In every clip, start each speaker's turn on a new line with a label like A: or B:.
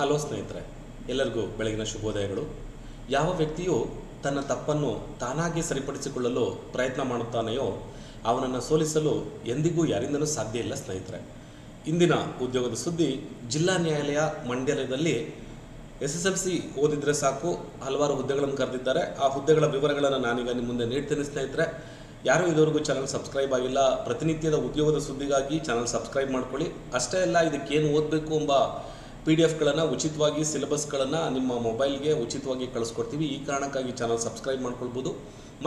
A: Hello ಸ್ನೇಹಿತರೆ, ಎಲ್ಲರಿಗೂ ಬೆಳಗಿನ ಶುಭೋದಯಗಳು. ಯಾವ ವ್ಯಕ್ತಿಯು ತನ್ನ ತಪ್ಪನ್ನು ತಾನಾಗಿ ಸರಿಪಡಿಸಿಕೊಳ್ಳಲು ಪ್ರಯತ್ನ ಮಾಡುತ್ತಾನೆಯೋ, ಅವನನ್ನು ಸೋಲಿಸಲು ಎಂದಿಗೂ ಯಾರಿಂದಲೂ ಸಾಧ್ಯ ಇಲ್ಲ ಸ್ನೇಹಿತರೆ. ಇಂದಿನ ಉದ್ಯೋಗದ ಸುದ್ದಿ, ಜಿಲ್ಲಾ ನ್ಯಾಯಾಲಯ ಮಂಡ್ಯದಲ್ಲಿ ಎಸ್ ಎಸ್ ಎಲ್ ಸಿ ಓದಿದ್ರೆ ಸಾಕು, ಹಲವಾರು ಹುದ್ದೆಗಳನ್ನು ಕರೆದಿದ್ದಾರೆ. ಆ ಹುದ್ದೆಗಳ ವಿವರಗಳನ್ನು ನಾನೀಗ ನಿಮ್ಮ ಮುಂದೆ ನೀಡ್ತೇನೆ ಸ್ನೇಹಿತರೆ. ಯಾರು ಇದುವರೆಗೂ ಚಾನಲ್ ಸಬ್ಸ್ಕ್ರೈಬ್ ಆಗಿಲ್ಲ, ಪ್ರತಿನಿತ್ಯದ ಉದ್ಯೋಗದ ಸುದ್ದಿಗಾಗಿ ಚಾನಲ್ ಸಬ್ಸ್ಕ್ರೈಬ್ ಮಾಡ್ಕೊಳ್ಳಿ. ಅಷ್ಟೇ ಅಲ್ಲ, ಇದಕ್ಕೇನು ಓದಬೇಕು ಎಂಬ ಪಿ ಡಿ ಎಫ್ಗಳನ್ನು ಉಚಿತವಾಗಿ ಸಿಲೆಬಸ್ಗಳನ್ನು ನಿಮ್ಮ ಮೊಬೈಲ್ಗೆ ಉಚಿತವಾಗಿ ಕಳಿಸ್ಕೊಡ್ತೀವಿ. ಈ ಕಾರಣಕ್ಕಾಗಿ ಚಾನಲ್ ಸಬ್ಸ್ಕ್ರೈಬ್ ಮಾಡ್ಕೊಳ್ಬೋದು.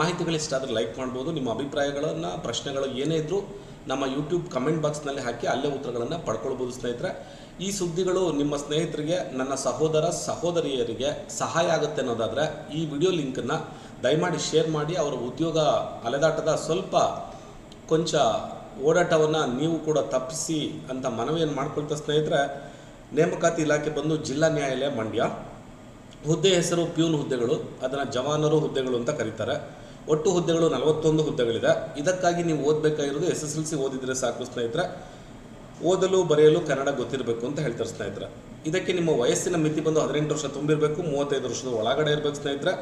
A: ಮಾಹಿತಿಗಳು ಆದರೆ ಲೈಕ್ ಮಾಡ್ಬೋದು. ನಿಮ್ಮ ಅಭಿಪ್ರಾಯಗಳನ್ನು, ಪ್ರಶ್ನೆಗಳು ಏನೇ ಇದ್ದರೂ ನಮ್ಮ ಯೂಟ್ಯೂಬ್ ಕಮೆಂಟ್ ಬಾಕ್ಸ್ನಲ್ಲಿ ಹಾಕಿ ಅಲ್ಲೇ ಉತ್ತರಗಳನ್ನು ಪಡ್ಕೊಳ್ಬೋದು ಸ್ನೇಹಿತರೆ. ಈ ಸುದ್ದಿಗಳು ನಿಮ್ಮ ಸ್ನೇಹಿತರಿಗೆ, ನನ್ನ ಸಹೋದರ ಸಹೋದರಿಯರಿಗೆ ಸಹಾಯ ಆಗುತ್ತೆ ಅನ್ನೋದಾದರೆ ಈ ವಿಡಿಯೋ ಲಿಂಕನ್ನು ದಯಮಾಡಿ ಶೇರ್ ಮಾಡಿ. ಅವರ ಉದ್ಯೋಗ ಅಲೆದಾಟದ ಸ್ವಲ್ಪ ಕೊಂಚ ಓಡಾಟವನ್ನು ನೀವು ಕೂಡ ತಪ್ಪಿಸಿ ಅಂತ ಮನವಿಯನ್ನು ಮಾಡ್ಕೊಳ್ತಾ ಸ್ನೇಹಿತರೆ. ನೇಮಕಾತಿ ಇಲಾಖೆ ಬಂದು ಜಿಲ್ಲಾ ನ್ಯಾಯಾಲಯ ಮಂಡ್ಯ. ಹುದ್ದೆ ಹೆಸರು ಪ್ಯೂನ್ ಹುದ್ದೆಗಳು, ಅದನ್ನು ಜವಾನರು ಹುದ್ದೆಗಳು ಅಂತ ಕರೀತಾರೆ. ಒಟ್ಟು ಹುದ್ದೆಗಳು ನಲವತ್ತೊಂದು ಹುದ್ದೆಗಳಿದೆ. ಇದಕ್ಕಾಗಿ ನೀವು ಓದಬೇಕಾಗಿರೋದು ಎಸ್ ಎಸ್ ಎಲ್ ಸಿ ಓದಿದರೆ ಸಾಕು ಸ್ನೇಹಿತರೆ. ಓದಲು ಬರೆಯಲು ಕನ್ನಡ ಗೊತ್ತಿರಬೇಕು ಅಂತ ಹೇಳ್ತಾರೆ ಸ್ನೇಹಿತರೆ. ಇದಕ್ಕೆ ನಿಮ್ಮ ವಯಸ್ಸಿನ ಮಿತಿ ಬಂದು ಹದಿನೆಂಟು ವರ್ಷ ತುಂಬಿರಬೇಕು, ಮೂವತ್ತೈದು ವರ್ಷದ ಒಳಗಡೆ ಇರಬೇಕು ಸ್ನೇಹಿತರೆ.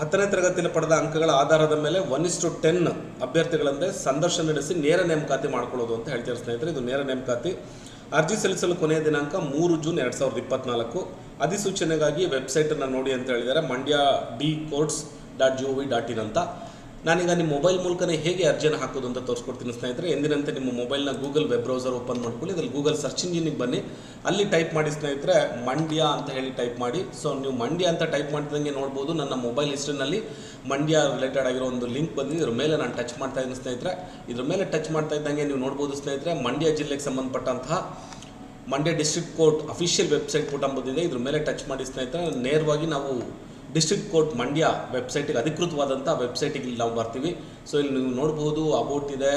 A: ಹತ್ತನೇ ತರಗತಿಯಲ್ಲಿ ಪಡೆದ ಅಂಕಗಳ ಆಧಾರದ ಮೇಲೆ ಒನ್ ಇಸ್ಟು ಟೆನ್ ಅಭ್ಯರ್ಥಿಗಳಂತೆ ಸಂದರ್ಶನ ನಡೆಸಿ ನೇರ ನೇಮಕಾತಿ ಮಾಡ್ಕೊಳ್ಳೋದು ಅಂತ ಹೇಳ್ತಾರೆ ಸ್ನೇಹಿತರೆ. ಇದು ನೇರ ನೇಮಕಾತಿ. ಅರ್ಜಿ ಸಲ್ಲಿಸಲು ಕೊನೆಯ ದಿನಾಂಕ ಮೂರು ಜೂನ್ ಎರಡು ಸಾವಿರದ ಇಪ್ಪತ್ನಾಲ್ಕು. ಅಧಿಸೂಚನೆಗಾಗಿ ವೆಬ್ಸೈಟನ್ನು ನೋಡಿ ಅಂತ ಹೇಳಿದ್ದಾರೆ Mandya D courts dot G O V dot in ಅಂತ. ನಾನೀಗ ನಿಮ್ಮ ಮೊಬೈಲ್ ಮೂಲಕನೇ ಹೇಗೆ ಅರ್ಜಿಯನ್ನು ಹಾಕೋದು ಅಂತ ತೋರಿಸ್ಕೊಡ್ತೀನಿ ಸ್ನೇಹಿತರೆ. ಎಂದಿನಂತೆ ನಿಮ್ಮ ಮೊಬೈಲ್ನ ಗೂಗಲ್ ವೆಬ್ ಬ್ರೌಸರ್ ಓಪನ್ ಮಾಡ್ಕೊಳ್ಳಿ ಅದ್ರಲ್ಲಿ ಗೂಗಲ್ ಸರ್ಚ್ ಇಂಜಿನಿಗೆ ಬನ್ನಿ. ಅಲ್ಲಿ ಟೈಪ್ ಮಾಡಿ ಸ್ನೇಹಿತರೆ, ಮಂಡ್ಯ ಅಂತ ಹೇಳಿ ಟೈಪ್ ಮಾಡಿ. ಸೊ, ನೀವು ಮಂಡ್ಯ ಅಂತ ಟೈಪ್ ಮಾಡಿದಂಗೆ ನೋಡ್ಬೋದು. ನನ್ನ ಮೊಬೈಲ್ ಹಿಸ್ಟ್ರಿನಲ್ಲಿ ಮಂಡ್ಯ ರಿಲೇಟೆಡ್ ಆಗಿರೋ ಒಂದು ಲಿಂಕ್ ಬಂದಿದೆ. ಇದ್ರ ಮೇಲೆ ನಾನು ಟಚ್ ಮಾಡ್ತಾ ಇದ್ದೀನಿ ಸ್ನೇಹಿತರೆ. ಇದ್ರ ಮೇಲೆ ಟಚ್ ಮಾಡ್ತಾ ಇದ್ದಂಗೆ ನೀವು ನೋಡ್ಬೋದು ಸ್ನೇಹಿತರೆ, ಮಂಡ್ಯ ಜಿಲ್ಲೆಗೆ ಸಂಬಂಧಪಟ್ಟಂತಹ Mandya district court official website ಪುಟ ಬಂದಿದೆ ಇದ್ರ ಮೇಲೆ ಟಚ್ ಮಾಡಿ ಸ್ನೇಹಿತರೆ. ನೇರವಾಗಿ ನಾವು ಡಿಸ್ಟ್ರಿಕ್ಟ್ ಕೋರ್ಟ್ ಮಂಡ್ಯ ವೆಬ್ಸೈಟಿಗೆ ಅಧಿಕೃತವಾದಂಥ ವೆಬ್ಸೈಟಿಗೆ ಇಲ್ಲಿ ನಾವು ಬರ್ತೀವಿ. ಸೊ ಇಲ್ಲಿ ನೀವು ನೋಡ್ಬೋದು ಅಬೌಟ್ ಇದೆ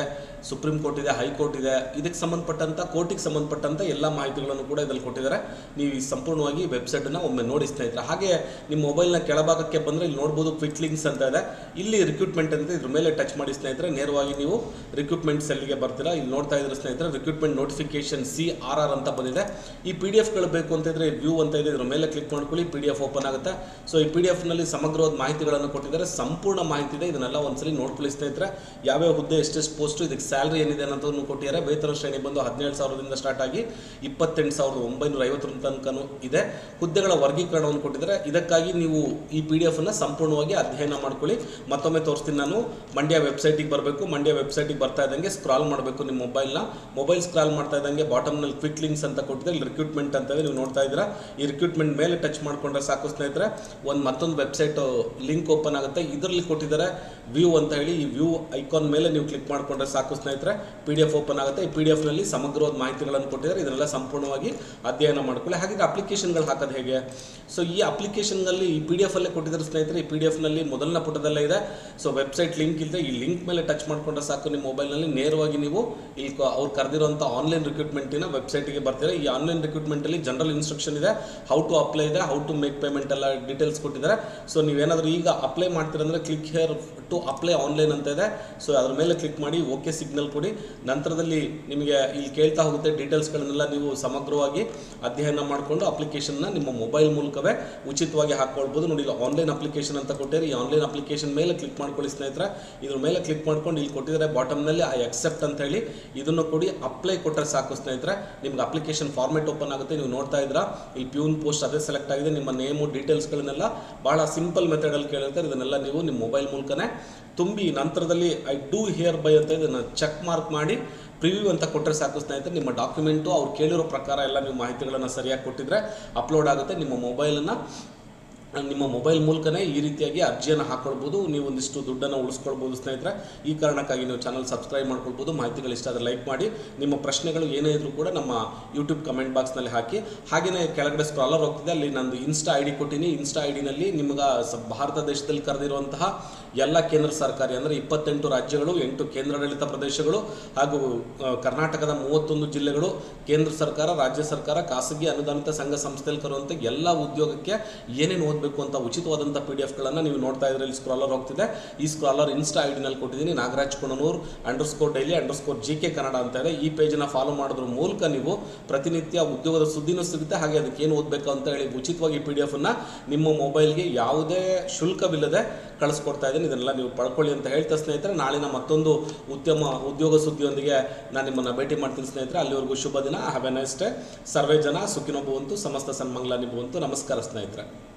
A: ಸುಪ್ರೀಂ ಕೋರ್ಟ್ ಇದೆ ಹೈಕೋರ್ಟ್ ಇದೆ. ಇದಕ್ಕೆ ಸಂಬಂಧಪಟ್ಟಂಥ ಕೋರ್ಟಿಗೆ ಸಂಬಂಧಪಟ್ಟಂಥ ಎಲ್ಲ ಮಾಹಿತಿಗಳನ್ನು ಕೂಡ ಇದರಲ್ಲಿ ಕೊಟ್ಟಿದ್ದಾರೆ. ನೀವು ಈ ಸಂಪೂರ್ಣವಾಗಿ ವೆಬ್ಸೈಟನ್ನು ಒಮ್ಮೆ ನೋಡಿ ಸ್ನೇಹಿತರೆ. ಹಾಗೆ ನಿಮ್ಮ ಮೊಬೈಲ್ನ ಕೆಳಭಾಗಕ್ಕೆ ಬಂದರೆ ಇಲ್ಲಿ ನೋಡ್ಬೋದು ಕ್ವಿಕ್ ಲಿಂಕ್ಸ್ ಅಂತ ಇದೆ. ಇಲ್ಲಿ ರಿಕ್ರೂಟ್ಮೆಂಟ್ ಅಂತ ಇದ್ರ ಮೇಲೆ ಟಚ್ ಮಾಡಿ ಸ್ನೇಹಿತರೆ. ನೇರವಾಗಿ ನೀವು ರಿಕ್ರೂಟ್ಮೆಂಟ್ ಸೆಲ್ಗೆ ಬರ್ತೀರಾ. ಇಲ್ಲಿ ನೋಡ್ತಾ ಇದ್ರೆ ಸ್ನೇಹಿತರೆ recruitment notification C R R ಅಂತ ಬಂದಿದೆ. ಈ ಪಿ ಡಿ ಎಫ್ಗಳು ಬೇಕು ಅಂತ ಇದ್ರೆ ವ್ಯೂ ಅಂತ ಇದೆ. ಇದ್ರ ಮೇಲೆ ಕ್ಲಿಕ್ ಮಾಡ್ಕೊಳ್ಳಿ ಪಿ ಡಿ ಎಫ್ ಓಪನ್ ಆಗುತ್ತೆ. ಸೊ ಈ ಪಿ ಡಿ ಎಫ್ನಲ್ಲಿ ಸಮಗ್ರವಾದ ಮಾಹಿತಿಗಳನ್ನು ಕೊಟ್ಟಿದ್ದಾರೆ. ಸಂಪೂರ್ಣ ಮಾಹಿತಿ ಇದೆ. ಇದನ್ನೆಲ್ಲ ಒಂದ್ಸಲಿ ನೋಡ್ಕೊಳ್ಳಿ ಸ್ನೇಹಿತರೆ ಯಾವ್ಯಾವ ಹುದ್ದೆ ಎಷ್ಟೆಷ್ಟು ಪೋಸ್ಟು ಇದಕ್ಕೆ ಸ್ಯಾಲ್ರಿ ಏನಿದೆ ಅನ್ನೋದನ್ನು ಕೊಟ್ಟಿದ್ದಾರೆ. ವೇತನ ಶ್ರೇಣಿ ಬಂದು ಹದಿನೇಳು ಸಾವಿರದಿಂದ ಸ್ಟಾರ್ಟ್ ಆಗಿ ಇಪ್ಪತ್ತೆಂಟು ಸಾವಿರದ ಒಂಬೈನೂರ ಐವತ್ತರ ತನಕನೂ ಇದೆ. ಹುದ್ದೆಗಳ ವರ್ಗೀಕರಣವನ್ನು ಕೊಟ್ಟಿದ್ದಾರೆ. ಇದಕ್ಕಾಗಿ ನೀವು ಈ ಪಿ ಡಿ ಎಫನ್ನು ಸಂಪೂರ್ಣವಾಗಿ ಅಧ್ಯಯನ ಮಾಡ್ಕೊಳ್ಳಿ. ಮತ್ತೊಮ್ಮೆ ತೋರಿಸ್ತೀನಿ ನಾನು. ಮಂಡ್ಯ ವೆಬ್ಸೈಟಿಗೆ ಬರಬೇಕು. ಮಂಡ್ಯ ವೆಬ್ಸೈಟಿಗೆ ಬರ್ತಾ ಇದ್ದಂಗೆ ಸ್ಕ್ರಾಲ್ ಮಾಡಬೇಕು ನಿಮ್ಮ ಮೊಬೈಲ್ನ ಮೊಬೈಲ್ ಸ್ಕ್ರಾಲ್ ಮಾಡ್ತಾ ಇದ್ದಂಗೆ ಬಾಟಮ್ನಲ್ಲಿ ಕ್ವಿಕ್ ಲಿಂಕ್ಸ್ ಅಂತ ಕೊಟ್ಟಿದೆ ಇಲ್ಲಿ ರಿಕ್ರೂಟ್ಮೆಂಟ್ ಅಂತ ಇದೆ ನೀವು ನೋಡ್ತಾ ಇದ್ದೀರಾ. ಈ ರಿಕ್ರೂಟ್ಮೆಂಟ್ ಮೇಲೆ ಟಚ್ ಮಾಡ್ಕೊಂಡ್ರೆ ಸಾಕು ಸ್ನೇಹಿತರೆ. ಒಂದು ಮತ್ತೊಂದು ವೆಬ್ಸೈಟ್ ಲಿಂಕ್ ಓಪನ್ ಆಗುತ್ತೆ. ಇದರಲ್ಲಿ ಕೊಟ್ಟಿದ್ದಾರೆ ವ್ಯೂ ಅಂತ ಹೇಳಿ ಈ ವ್ಯೂ ಐಕಾನ್ ಮೇಲೆ ನೀವು ಕ್ಲಿಕ್ ಮಾಡಿಕೊಂಡ್ರೆ ಸಾಕು ಸ್ನೇಹಿತರೆ. ಪಿ ಡಿ ಎಫ್ ಓಪನ್ ಆಗುತ್ತೆ. ಈ ಪಿ ಡಿ ಎಫ್ನಲ್ಲಿ ಸಮಗ್ರವಾದ ಮಾಹಿತಿಗಳನ್ನು ಕೊಟ್ಟಿದ್ದಾರೆ. ಇದನ್ನೆಲ್ಲ ಸಂಪೂರ್ಣವಾಗಿ ಅಧ್ಯಯನ ಮಾಡ್ಕೊಳ್ಳಿ. ಹಾಗಾಗಿ ಅಪ್ಲಿಕೇಶನ್ಗಳು ಹಾಕೋದು ಹೇಗೆ? ಸೊ ಈ ಅಪ್ಲಿಕೇಶನ್ನಲ್ಲಿ ಈ ಪಿ ಡಿ ಎಫ್ ಅಲ್ಲೇ ಕೊಟ್ಟಿದ್ದಾರೆ ಸ್ನೇಹಿತರೆ. ಈ ಪಿ ಡಿ ಎಫ್ನಲ್ಲಿ ಮೊದಲನೇ ಪುಟದಲ್ಲೇ ಇದೆ. ಸೊ ವೆಬ್ಸೈಟ್ ಲಿಂಕ್ ಇದೆ ಈ ಲಿಂಕ್ ಮೇಲೆ ಟಚ್ ಮಾಡಿಕೊಂಡ್ರೆ ಸಾಕು ನಿಮ್ಮ ಮೊಬೈಲ್ನಲ್ಲಿ ನೇರವಾಗಿ ನೀವು ಇಲ್ಲಿ ಅವ್ರು ಕರೆದಿರುವಂಥ ಆನ್ಲೈನ್ ರಿಕ್ರೂಟ್ಮೆಂಟಿನ ವೆಬ್ಸೈಟಿಗೆ ಬರ್ತೀರಾ? ಈ ಆನ್ಲೈನ್ ರಿಕ್ರೂಟ್ಮೆಂಟಲ್ಲಿ ಜನರಲ್ ಇನ್ಸ್ಟ್ರಕ್ಷನ್ ಇದೆ. ಹೌ ಟು ಅಪ್ಲೈ ಇದೆ. ಹೌ ಟು ಮೇಕ್ ಪೇಮೆಂಟ್ ಎಲ್ಲ ಡೀಟೇಲ್ಸ್ ಕೊಟ್ಟಿದ್ದಾರೆ. ಸೊ ನೀವೇನಾದರೂ ಈಗ apply ಮಾಡ್ತೀರಂದ್ರೆ click here to apply online ಅಂತ ಇದೆ. ಸೊ ಅದ್ರ ಮೇಲೆ ಕ್ಲಿಕ್ ಮಾಡಿ ಓಕೆ ಸಿಗ್ನಲ್ ಕೊಡಿ. ನಂತರದಲ್ಲಿ ನಿಮಗೆ ಇಲ್ಲಿ ಕೇಳ್ತಾ ಹೋಗುತ್ತೆ ಡೀಟೇಲ್ಸ್ಗಳನ್ನೆಲ್ಲ ನೀವು ಸಮಗ್ರವಾಗಿ ಅಧ್ಯಯನ ಮಾಡಿಕೊಂಡು ಅಪ್ಲಿಕೇಶನ್ನ ನಿಮ್ಮ ಮೊಬೈಲ್ ಮೂಲಕವೇ ಉಚಿತವಾಗಿ ಹಾಕ್ಕೊಳ್ಬೋದು ನೋಡಿ, ಇಲ್ಲಿ ಆನ್ಲೈನ್ ಅಪ್ಲಿಕೇಶನ್ ಅಂತ ಕೊಟ್ಟಿರಿ. ಈ ಆನ್ಲೈನ್ ಅಪ್ಲಿಕೇಶನ್ ಮೇಲೆ ಕ್ಲಿಕ್ ಮಾಡ್ಕೊಳ್ಳಿ ಸ್ನೇಹಿತರೆ. ಇದ್ರ ಮೇಲೆ ಕ್ಲಿಕ್ ಮಾಡ್ಕೊಂಡು ಇಲ್ಲಿ ಕೊಟ್ಟಿದ್ದಾರೆ ಬಾಟಮ್ನಲ್ಲಿ ಐ ಅಕ್ಸೆಪ್ಟ್ ಅಂತ ಹೇಳಿ. ಇದನ್ನು ಕೊಡಿ ಅಪ್ಲೈ ಕೊಟ್ಟರೆ ಸಾಕು ಸ್ನೇಹಿತರೆ. ನಿಮ್ಗೆ ಅಪ್ಲಿಕೇಶನ್ ಫಾರ್ಮೆಟ್ ಓಪನ್ ಆಗುತ್ತೆ. ನೀವು ನೋಡ್ತಾ ಇದ್ದೀರಾ? ಈ ಪ್ಯೂನ್ ಪೋಸ್ಟ್ ಅದೇ ಸೆಲೆಕ್ಟ್ ಆಗಿದೆ. ನಿಮ್ಮ ನೇಮು ಡೀಟೇಲ್ಸ್ಗಳನ್ನೆಲ್ಲ ಭಾಳ ಸಿಂಪಲ್ ಮೆಥಡಲ್ಲಿ ಕೇಳಿರ್ತಾರೆ. ಇದನ್ನೆಲ್ಲ ನೀವು ನಿಮ್ಮ ಮೊಬೈಲ್ ಮೂಲಕನೇ ತುಂಬಿ ನಂತರದಲ್ಲಿ ಐ ಡೂ ಹಿಯರ್ ಬೈ ಅಂತ ಇದನ್ನು ಚೆಕ್ ಮಾರ್ಕ್ ಮಾಡಿ ಪ್ರಿವ್ಯೂ ಅಂತ ಕೊಟ್ಟರೆ ಸಾಕು ಸ್ನೇಹಿತರೆ, ನಿಮ್ಮ ಡಾಕ್ಯುಮೆಂಟು ಅವ್ರು ಕೇಳಿರೋ ಪ್ರಕಾರ ಎಲ್ಲ ನೀವು ಮಾಹಿತಿಗಳನ್ನು ಸರಿಯಾಗಿ ಕೊಟ್ಟಿದ್ರೆ ಅಪ್ಲೋಡ್ ಆಗುತ್ತೆ. ನಿಮ್ಮ ಮೊಬೈಲನ್ನು ನಿಮ್ಮ ಮೊಬೈಲ್ ಮೂಲಕನೇ ಈ ರೀತಿಯಾಗಿ ಅರ್ಜಿಯನ್ನು ಹಾಕೊಳ್ಬೋದು, ನೀವು ಒಂದಿಷ್ಟು ದುಡ್ಡನ್ನು ಉಳಿಸ್ಕೊಳ್ಬೋದು ಸ್ನೇಹಿತರೆ. ಈ ಕಾರಣಕ್ಕಾಗಿ ನೀವು ಚಾನಲ್ ಸಬ್ಸ್ಕ್ರೈಬ್ ಮಾಡ್ಕೊಳ್ಬೋದು, ಮಾಹಿತಿಗಳು ಇಷ್ಟ ಆದರೆ ಲೈಕ್ ಮಾಡಿ. ನಿಮ್ಮ ಪ್ರಶ್ನೆಗಳು ಏನೇ ಇದ್ರೂ ಕೂಡ ನಮ್ಮ ಯೂಟ್ಯೂಬ್ ಕಮೆಂಟ್ ಬಾಕ್ಸ್ನಲ್ಲಿ ಹಾಕಿ. ಹಾಗೆಯೇ ಕೆಳಗಡೆ ಸ್ಕ್ರಾಲರ್ ಹೋಗ್ತಿದೆ, ಅಲ್ಲಿ ನಂದು ಇನ್ಸ್ಟಾ ಐ ಡಿ ಕೊಟ್ಟಿನಿ. ಇನ್ಸ್ಟಾ ಐ ಡಿನಲ್ಲಿ ನಿಮ್ಗೆ ಭಾರತ ದೇಶದಲ್ಲಿ ಕರೆದಿರುವಂತಹ ಎಲ್ಲ ಕೇಂದ್ರ ಸರ್ಕಾರಿ ಅಂದರೆ ಇಪ್ಪತ್ತೆಂಟು ರಾಜ್ಯಗಳು, ಎಂಟು ಕೇಂದ್ರಾಡಳಿತ ಪ್ರದೇಶಗಳು ಹಾಗೂ ಕರ್ನಾಟಕದ ಮೂವತ್ತೊಂದು ಜಿಲ್ಲೆಗಳು, ಕೇಂದ್ರ ಸರ್ಕಾರ, ರಾಜ್ಯ ಸರ್ಕಾರ, ಖಾಸಗಿ ಅನುದಾನಿತ ಸಂಘ ಸಂಸ್ಥೆಯಲ್ಲಿ ಕರುವಂಥ ಎಲ್ಲ ಉದ್ಯೋಗಕ್ಕೆ ಏನೇನು ಓದಬೇಕು ಅಂತ ಉಚಿತವಾದಂಥ ಪಿ ಡಿ ಎಫ್ಗಳನ್ನು ನೀವು ನೋಡ್ತಾ ಇದ್ರೆ ಇಲ್ಲಿ ಸ್ಕ್ರಾಲರ್ ಹೋಗ್ತಿದೆ. ಈ ಸ್ಕ್ರಾಲರ್ ಇನ್ಸ್ಟಾ ಐ ಡಿನಲ್ಲಿ ಕೊಟ್ಟಿದ್ದೀನಿ. Nagaraj Kunanur underscore daily underscore G K Kannada ಅಂತ ಇದೆ. ಈ ಪೇಜನ್ನು ಫಾಲೋ ಮಾಡೋದ್ರ ಮೂಲಕ ನೀವು ಪ್ರತಿನಿತ್ಯ ಉದ್ಯೋಗದ ಸುದ್ದಿನೂ ಸಿಗುತ್ತೆ. ಹಾಗೆ ಅದಕ್ಕೆ ಏನು ಓದಬೇಕು ಅಂತ ಹೇಳಿ ಉಚಿತವಾಗಿ ಪಿ ಡಿ ಎಫನ್ನು ನಿಮ್ಮ ಮೊಬೈಲ್ಗೆ ಯಾವುದೇ ಶುಲ್ಕವಿಲ್ಲದೆ ಕಳಿಸ್ಕೊಡ್ತಾ ಇದ್ದೀನಿ. ಇದನ್ನೆಲ್ಲ ನೀವು ಪಡ್ಕೊಳ್ಳಿ ಅಂತ ಹೇಳ್ತಾ ಸ್ನೇಹಿತರೆ, ನಾಳಿನ ಮತ್ತೊಂದು ಉದ್ಯಮ, ಉದ್ಯೋಗ ಸುದ್ದಿಯೊಂದಿಗೆ ನಾನು ನಿಮ್ಮನ್ನು ಭೇಟಿ ಮಾಡ್ತೀನಿ ಸ್ನೇಹಿತರೆ. ಅಲ್ಲಿವರೆಗೂ ಶುಭ ದಿನ. ಹ್ಯಾವ್ ಎ ನೈಸ್ ಡೇ ಸರ್ವೇ ಜನ ಸುಖಿನೊಬ್ಬುವಂತೂ ಸಮಸ್ತ ಸನ್ಮಂಗಲ ನಿಬ್ಬುವಂತೂ ನಮಸ್ಕಾರ ಸ್ನೇಹಿತರೆ.